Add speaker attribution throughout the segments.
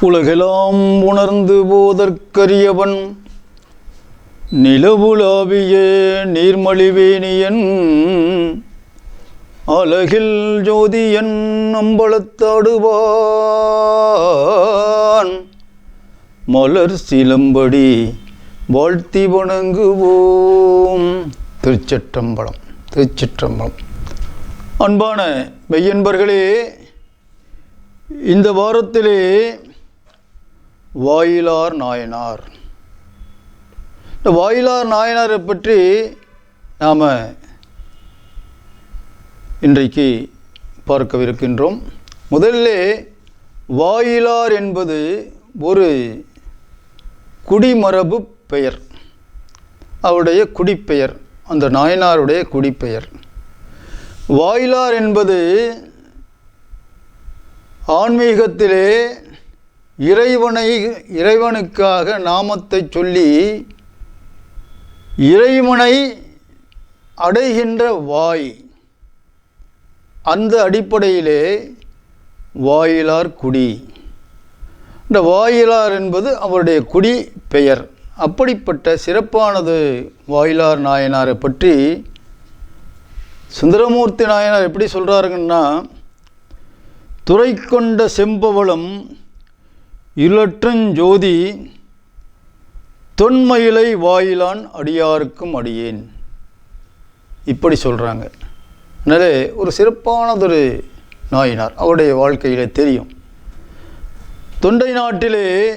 Speaker 1: உலகெல்லாம் உணர்ந்து போதற்கரியவன். நிலவுலாவிய நீர்மலிவேணியன் அலகில் ஜோதியன் அம்பலத்தாடுவான். மலர் சிலம்படி வாழ்த்தி வணங்குவோம். திருச்சிற்றம்பலம் திருச்சிற்றம்பலம். அன்பான மெய்யன்பர்களே இந்த வாரத்திலே வாயிலார் நாயனார். இந்த வாயிலார் நாயனாரை பற்றி நாம் இன்றைக்கு பார்க்கவிருக்கின்றோம். முதல்ல வாயிலார் என்பது ஒரு குடிமரபு பெயர். அவருடைய குடிப்பெயர் அந்த நாயனாருடைய குடிப்பெயர். வாயிலார் என்பது ஆன்மீகத்திலே இறைவனை இறைவனுக்காக நாமத்தை சொல்லி இறைவனை அடைகின்ற வாய் அந்த அடிப்படையிலே வாயிலார் குடி. இந்த வாயிலார் என்பது அவருடைய குடி பெயர். அப்படிப்பட்ட சிறப்பானது வாயிலார் நாயனாரை பற்றி சுந்தரமூர்த்தி நாயனார் எப்படி சொல்கிறாருங்கன்னா துறை கொண்ட செம்பவளம் இலற்றஞ்சோதி தொன்மயிலை வாயிலான் அடியாருக்கும் அடியேன். இப்படி சொல்கிறாங்க அதனாலே ஒரு சிறப்பானதொரு நாயினார் அவருடைய வாழ்க்கையில் தெரியும். தொண்டை நாட்டிலே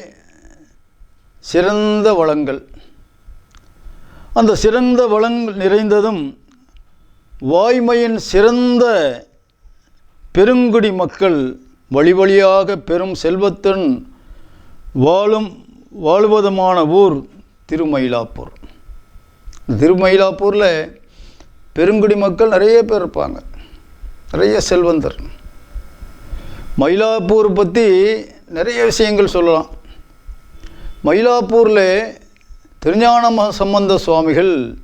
Speaker 1: சிறந்த வளங்கள். அந்த சிறந்த வளங்கள் நிறைந்ததும் வாய்மையின் சிறந்த பெருங்குடி மக்கள் வழி வழியாக பெரும் செல்வத்தின் வாழும் வாழ்வதுமான ஊர் திருமயிலாப்பூர். திருமயிலாப்பூரில் பெருங்குடி மக்கள் நிறைய பேர் இருப்பாங்க. நிறைய செல்வந்தர். மயிலாப்பூர் பற்றி நிறைய விஷயங்கள் சொல்லலாம். மயிலாப்பூரில் திருஞான சம்பந்த சுவாமிகள்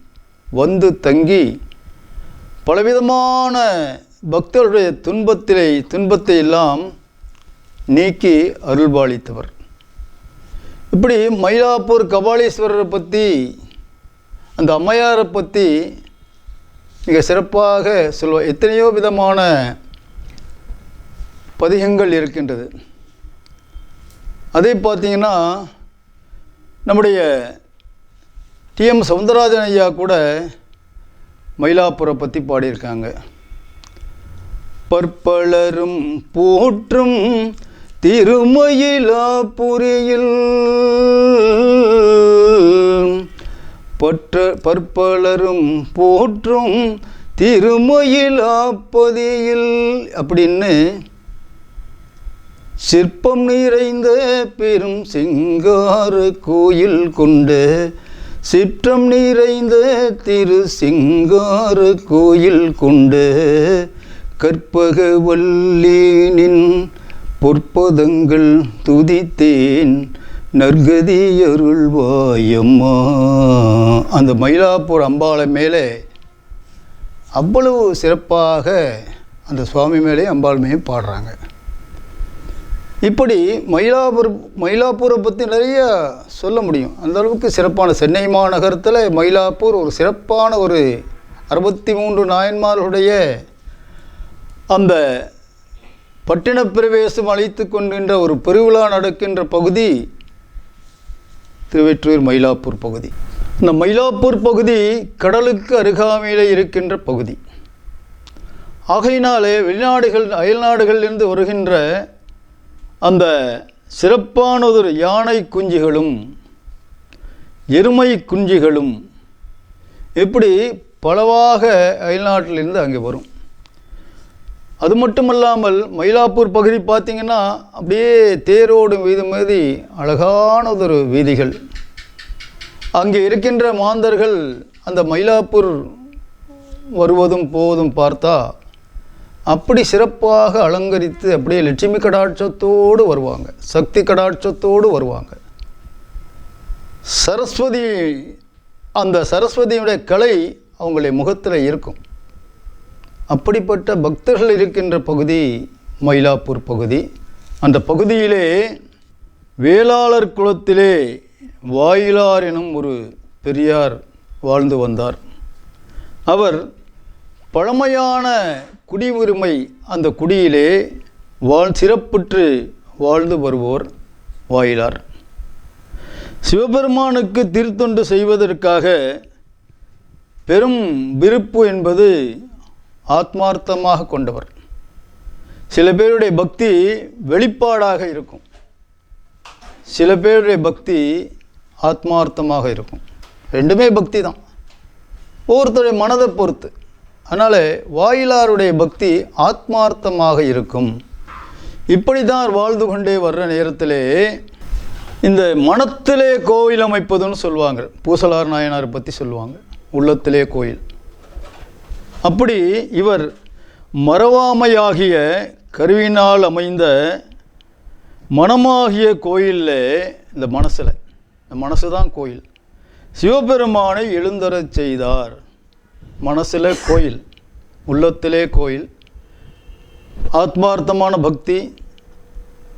Speaker 1: வந்து தங்கி பலவிதமான பக்தருடைய துன்பத்திலே துன்பத்தை எல்லாம் நீக்கி அருள்பாலித்தவர். இப்படி மயிலாப்பூர் கபாலீஸ்வரரை பற்றி அந்த அம்மையாரை பற்றி மிக சிறப்பாக சொல்வ எத்தனையோ விதமான பதிகங்கள் இருக்கின்றது. அதே பார்த்தீங்கன்னா நம்முடைய டிஎம் சவுந்தரராஜன் ஐயா கூட மயிலாப்பூரை பற்றி பாடியிருக்காங்க. பற்பலரும் போற்றும் திருமயிலாபுரியில் பற்ற பற்பலரும் போற்றும் திருமயிலாப்பதியில் அப்படின்னு சிற்பம் நிறைந்த பெரும் சிங்கார கோயில் கொண்டு சிற்றம் நிறைந்த திரு சிங்கார கோயில் கொண்டு கற்பகவல்லீனின் பொற்பதங்கள் துதித்தேன் நற்கதி அருள்வாயம்மா அந்த மயிலாப்பூர் அம்பாளை மேலே அவ்வளவு சிறப்பாக அந்த சுவாமி மேலே அம்பாள் மேலே பாடுறாங்க. இப்படி மயிலாப்பூர் மயிலாப்பூரை பற்றி நிறைய சொல்ல முடியும். அந்த அளவுக்கு சிறப்பான சென்னை மாநகரத்தில் மயிலாப்பூர் ஒரு சிறப்பான ஒரு அறுபத்தி மூன்று நாயன்மார்களுடைய அந்த பட்டின பிரவேசம் அழைத்து கொண்டின்ற ஒரு பெருவிழா நடக்கின்ற பகுதி திருவெற்றூர் மயிலாப்பூர் பகுதி. இந்த மயிலாப்பூர் பகுதி கடலுக்கு அருகாமையில் இருக்கின்ற பகுதி. ஆகையினாலே வெளிநாடுகள் அயல்நாடுகளிலிருந்து வருகின்ற அந்த சிறப்பானதொரு யானை குஞ்சுகளும் எருமை குஞ்சுகளும் இப்படி பலவாக அயல்நாட்டிலிருந்து அங்கே வரும். அது மட்டும் இல்லாமல் மயிலாப்பூர் பகுதி பார்த்திங்கன்னா அப்படியே தேரோடும் வீதி மீதி அழகானதொரு வீதிகள். அங்கே இருக்கின்ற மாந்தர்கள் அந்த மயிலாப்பூர் வருவதும் போவதும் பார்த்தா அப்படி சிறப்பாக அலங்கரித்து அப்படியே லட்சுமி கடாட்சத்தோடு வருவாங்க. சக்தி கடாட்சத்தோடு வருவாங்க. சரஸ்வதி அந்த சரஸ்வதியுடைய கலை அவங்களுடைய முகத்தில் இருக்கும். அப்படிப்பட்ட பக்தர்கள் இருக்கின்ற பகுதி மயிலாப்பூர் பகுதி. அந்த பகுதியிலே வேளாளர் குலத்திலே வாயிலார் எனும் ஒரு பெரியார் வாழ்ந்து வந்தார். அவர் பழமையான குடியுரிமை அந்த குடியிலே வாழ் சிறப்புற்று வாழ்ந்து வருவோர் வாயிலார். சிவபெருமானுக்கு திருத்தொண்டு செய்வதற்காக பெரும் விருப்பு என்பது ஆத்மார்த்தமாக கொண்டவர். சில பேருடைய பக்தி வெளிப்பாடாக இருக்கும். சில பேருடைய பக்தி ஆத்மார்த்தமாக இருக்கும். ரெண்டுமே பக்தி தான். ஒவ்வொருத்தருடைய மனதை பொறுத்து. அதனால் வாயிலாருடைய பக்தி ஆத்மார்த்தமாக இருக்கும். இப்படி தான் வாழ்ந்து கொண்டே வர்ற நேரத்திலே இந்த மனத்திலே கோவில் அமைப்பதுன்னு சொல்லுவாங்க. பூசலார் நாயனாரை பற்றி சொல்லுவாங்க. உள்ளத்திலே கோயில். அப்படி இவர் மறவாமையாகிய கருவினால் அமைந்த மனமாகிய கோயிலில் இந்த மனசில் இந்த மனசு தான் கோயில். சிவபெருமானை எழுந்தரச் செய்தார். மனசில் கோயில் உள்ளத்திலே கோயில். ஆத்மார்த்தமான பக்தி.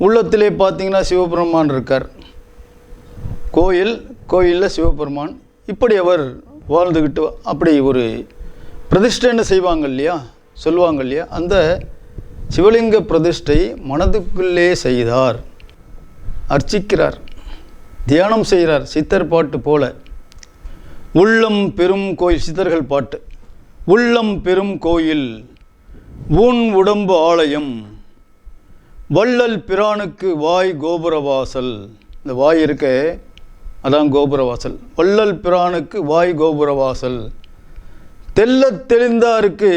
Speaker 1: உள்ளத்திலே பார்த்தீங்கன்னா சிவபெருமான் இருக்கார். கோயில் கோயிலில் சிவபெருமான். இப்படி அவர் வாழ்ந்துக்கிட்டு அப்படி ஒரு பிரதிஷ்டைன்னு செய்வாங்க இல்லையா? சொல்லுவாங்க இல்லையா? அந்த சிவலிங்க பிரதிஷ்டை மனதுக்குள்ளே செய்தார். அர்ச்சிக்கிறார். தியானம் செய்கிறார். சித்தர் பாட்டு போல. உள்ளம் பெரும் கோயில் சித்தர்கள் பாட்டு. உள்ளம் பெரும் கோயில் ஊன் உடம்பு ஆலயம். வள்ளல் பிரானுக்கு வாய் கோபுரவாசல். இந்த வாய் இருக்க அதான் கோபுரவாசல். வள்ளல் பிரானுக்கு வாய் கோபுரவாசல். தெல்ல தெளிந்தாருக்கு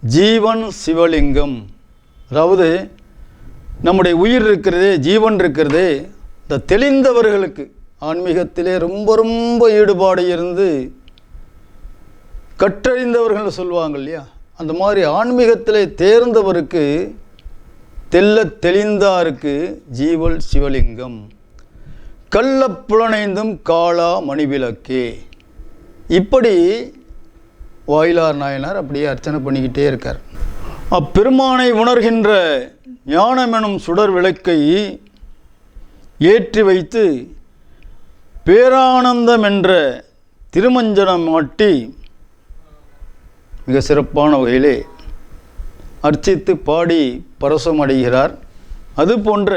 Speaker 1: ஜீவன் சிவலிங்கம். அதாவது நம்முடைய உயிர் இருக்கிறதே ஜீவன் இருக்கிறதே இந்த தெளிந்தவர்களுக்கு ஆன்மீகத்திலே ரொம்ப ரொம்ப ஈடுபாடு இருந்து கற்றறிந்தவர்கள் சொல்லுவாங்க இல்லையா? அந்த மாதிரி ஆன்மீகத்திலே தேர்ந்தவருக்கு தெல்ல தெளிந்தாருக்கு ஜீவல் சிவலிங்கம். கள்ள புலனைந்தும் காளா மணிவிளக்கே. இப்படி வாயிலார் நாயனார் அப்படியே அர்ச்சனை பண்ணிக்கிட்டே இருக்கார். அப்பெருமானை உணர்கின்ற ஞானமெனும் சுடர் விளக்கை ஏற்றி வைத்து பேரானந்தம் என்ற திருமஞ்சனம் மாட்டி மிக சிறப்பான வகையிலே அர்ச்சித்து பாடி பரசமடைகிறார் அதுபோன்ற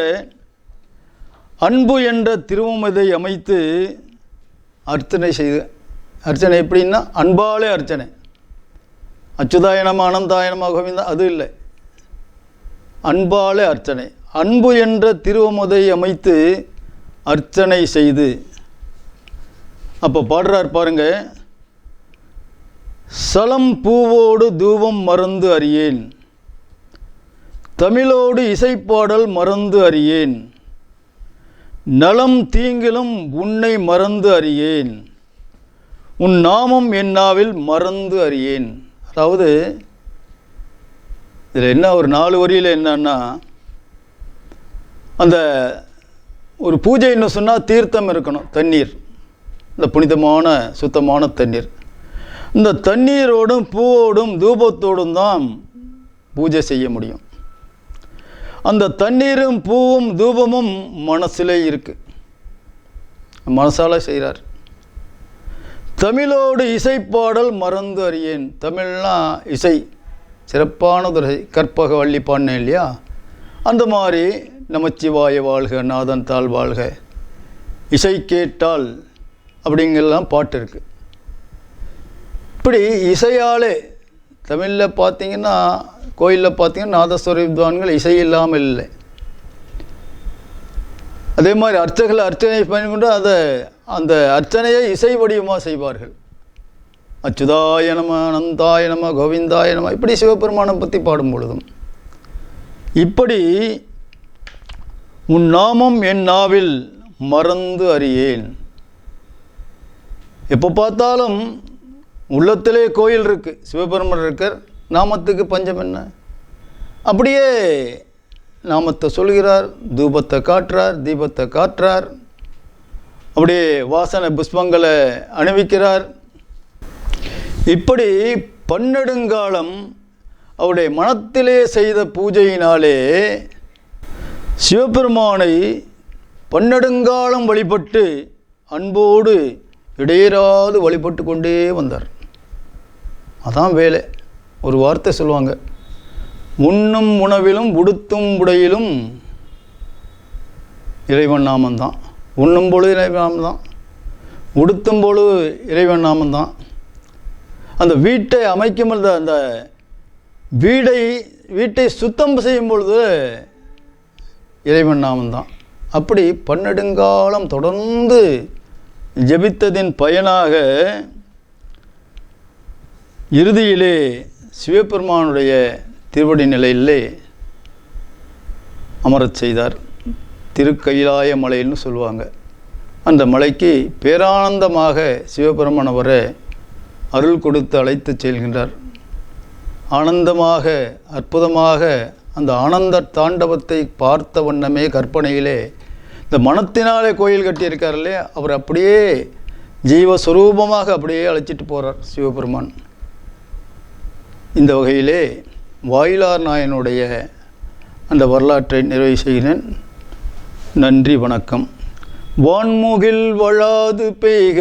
Speaker 1: அன்பு என்ற திருவமதை அமைத்து அர்ச்சனை செய்து அர்ச்சனை எப்படின்னா அன்பாலே அர்ச்சனை. அச்சுதாயனமா அனந்தாயனமா கோவிந்தா அது இல்லை. அன்பாலே அர்ச்சனை. அன்பு என்ற திருவமுதை அமைத்து அர்ச்சனை செய்து. அப்போ பாடுறார் பாருங்க சலம் பூவோடு தூவம் மறந்து அறியேன். தமிழோடு இசைப்பாடல் மறந்து அறியேன். நலம் தீங்கிலும் உன்னை மறந்து அறியேன். உன் நாமம் என்னாவில் மறந்து அறியேன். அதாவது இதில் என்ன ஒரு நாலு வரியில் என்னன்னா அந்த ஒரு பூஜைன்னு சொன்னால் தீர்த்தம் இருக்கணும் தண்ணீர். இந்த புனிதமான சுத்தமான தண்ணீர். இந்த தண்ணீரோடும் பூவோடும் தூபத்தோடும் தான் பூஜை செய்ய முடியும். அந்த தண்ணீரும் பூவும் தூபமும் மனசிலே இருக்குது மனசால் செய்கிறார் தமிழோடு இசைப்பாடல் மறந்து அறியேன். தமிழ்னா இசை. சிறப்பானதுரை கற்பக வள்ளி பாடினேன் இல்லையா? அந்த மாதிரி நமச்சிவாய வாழ்க நாதன் தாழ் வாழ்க. இசை கேட்டால் அப்படிங்கெல்லாம் பாட்டு இருக்குது இப்படி இசையாலே தமிழில் பார்த்தீங்கன்னா கோயிலில் பார்த்தீங்கன்னா நாதஸ்வர வித்வான்கள் இசை இல்லாமல் இல்லை. அதே மாதிரி அர்ச்சகர்கள் அர்ச்சனை பண்ணிக்கொண்டு அதை அந்த அர்ச்சனையை இசை வடிவமாக செய்வார்கள். அச்சுதாய நம அனந்தாய நம கோவிந்தாய நம இப்படி சிவபெருமானை பற்றி பாடும் பொழுதும். இப்படி உன் நாமம் என் நாவில் மறந்து அறியேன். எப்போ பார்த்தாலும் உள்ளத்திலே கோயில் இருக்குது சிவபெருமர் இருக்கார் நாமத்துக்கு பஞ்சம் என்ன? அப்படியே நாமத்தை சொல்கிறார் தூபத்தை காட்டுறார் தீபத்தை காட்டுறார் அப்படியே வாசனை புஷ்பங்களை அணிவிக்கிறார். இப்படி பன்னெடுங்காலம் அவருடைய மனத்திலே செய்த பூஜையினாலே சிவபெருமானை பன்னெடுங்காலம் வழிபட்டு அன்போடு இடையராது வழிபட்டு கொண்டே வந்தார். அதான் வேலை. ஒரு வார்த்தை சொல்லுவாங்க. உண்ணும் உணவிலும் உடுத்தும் உடையிலும் இறைவன் நாமந்தான். உண்ணும் பொழுது இறைவன் நாமந்தான். உடுத்தும் பொழுது இறைவன் நாமந்தான். அந்த வீட்டை அமைக்கும் பொழுது அந்த வீடை வீட்டை சுத்தம் செய்யும் பொழுது இறைவன் நாமந்தான். அப்படி பன்னெடுங்காலம் தொடர்ந்து ஜெபித்ததின் பயனாக இறுதியிலே சிவபெருமானுடைய திருவடி நிலையிலே அமரச் செய்தார். திருக்கைலாய மலைன்னு சொல்லுவாங்க. அந்த மலைக்கு பேரானந்தமாக சிவபெருமானவரை அருள் கொடுத்து அழைத்துச் செல்கின்றார். ஆனந்தமாக அற்புதமாக அந்த ஆனந்த தாண்டவத்தை பார்த்த வண்ணமே கற்பனையிலே இந்த மனத்தினாலே கோயில் கட்டியிருக்கார் இல்லையா? அவர் அப்படியே ஜீவஸ்வரூபமாக அப்படியே அழைச்சிட்டு போகிறார் சிவபெருமான். இந்த வகையிலே வாயிலார் நாயனுடைய அந்த வரலாற்றை நிறைவு செய்கிறேன். நன்றி வணக்கம். வான்முகில் வளாது பெய்க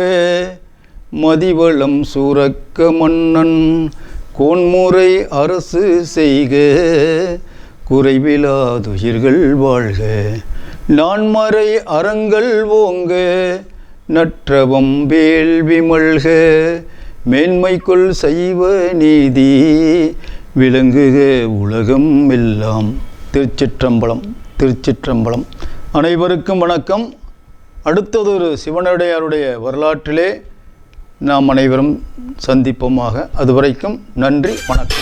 Speaker 1: மதிவளம் சூரக்க மன்னன் கோன்முறை அரசு செய்க குறைவிலாதுயிர்கள் வாழ்க. நான்மறை அறங்கள் ஓங்க நற்றவம் வேள்வி மல்க மேன்மைக்குள் சைவ நீதி விளங்குக உலகம் எல்லாம். திருச்சிற்றம்பலம் திருச்சிற்றம்பலம். அனைவருக்கும் வணக்கம். அடுத்ததொரு சிவனடையாருடைய வரலாற்றிலே நாம் அனைவரும் சந்திப்போமாக. அதுவரைக்கும் நன்றி வணக்கம்.